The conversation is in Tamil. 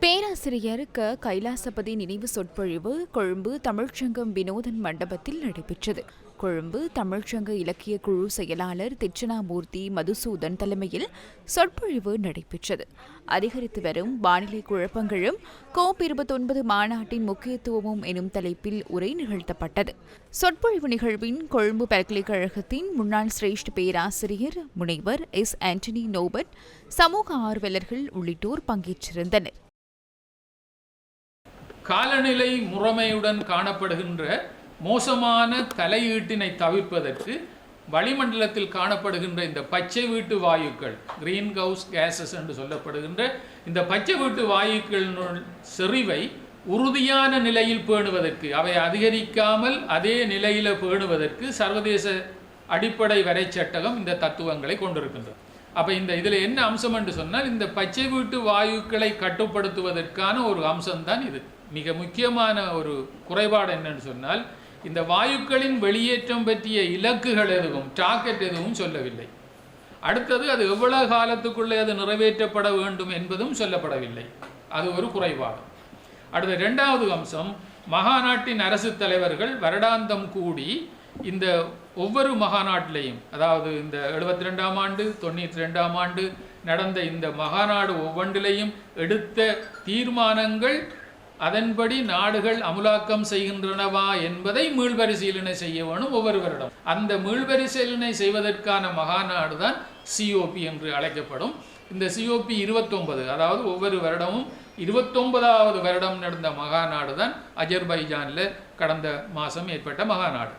பேராசிரியர் க கைலாசபதி நினைவு சொற்பொழிவு கொழும்பு தமிழ்ச்சங்கம் வினோதன் மண்டபத்தில் நடைபெற்றது. கொழும்பு தமிழ்ச்சங்க இலக்கிய குழு செயலாளர் திச்சனாமூர்த்தி மதுசூதன் தலைமையில் சொற்பொழிவு நடைபெற்றது. அதிகரித்து வரும் வானிலை குழப்பங்களும் கோப் இருபத்தொன்பது மாநாட்டின் முக்கியத்துவமும் எனும் தலைப்பில் உரை நிகழ்த்தப்பட்டது. சொற்பொழிவு நிகழ்வின் கொழும்பு பல்கலைக்கழகத்தின் முன்னாள் சிரேஷ்ட பேராசிரியர் முனைவர் எஸ். ஆண்டனி நோபட் சமூக ஆர்வலர்கள் உள்ளிட்டோர் பங்கேற்றிருந்தனர். காலநிலை முறைமையுடன் காணப்படுகின்ற மோசமான தலையீட்டினை தவிர்ப்பதற்கு வளிமண்டலத்தில் காணப்படுகின்ற இந்த பச்சை வீட்டு வாயுக்கள் கிரீன் ஹவுஸ் கேசஸ் என்று சொல்லப்படுகின்ற இந்த பச்சை வீட்டு வாயுக்களின் செறிவை உறுதியான நிலையில் பேணுவதற்கு அவை அதிகரிக்காமல் அதே நிலையில் பேணுவதற்கு சர்வதேச அடிப்படை வரைச்சட்டகம் இந்த தத்துவங்களை கொண்டிருக்கின்றது. அப்போ இந்த இதில் என்ன அம்சம் என்று சொன்னால் இந்த பச்சை வீட்டு வாயுக்களை கட்டுப்படுத்துவதற்கான ஒரு அம்சம்தான் இது. மிக முக்கியமான ஒரு குறைபாடு என்னன்னு சொன்னால் இந்த வாயுக்களின் வெளியேற்றம் பற்றிய இலக்குகள் எதுவும் டார்கெட் எதுவும் சொல்லவில்லை. அடுத்தது அது எவ்வளவு காலத்துக்குள்ளே அது நிறைவேற்றப்பட வேண்டும் என்பதும் சொல்லப்படவில்லை. அது ஒரு குறைபாடு. அடுத்த ரெண்டாவது அம்சம் மகாநாட்டின் அரசு தலைவர்கள் வருடாந்தம் கூடி இந்த ஒவ்வொரு மகாநாட்டிலையும் அதாவது இந்த எழுபத்தி ரெண்டாம் ஆண்டு தொண்ணூற்றி ரெண்டாம் ஆண்டு நடந்த இந்த மகாநாடு ஒவ்வொன்றிலையும் எடுத்த தீர்மானங்கள் அதன்படி நாடுகள் அமுலாக்கம் செய்கின்றனவா என்பதை மீள்பரிசீலனை செய்ய வேணும் ஒவ்வொரு வருடம் அந்த மீள்பரிசீலனை செய்வதற்கான மகாநாடு தான் சிஓபி என்று அழைக்கப்படும். இந்த சிஓபி இருபத்தொன்பது அதாவது ஒவ்வொரு வருடமும் இருபத்தொன்பதாவது வருடம் நடந்த மகாநாடு தான் அஜர்பைஜானில் கடந்த மாதம் ஏற்பட்ட மகாநாடு.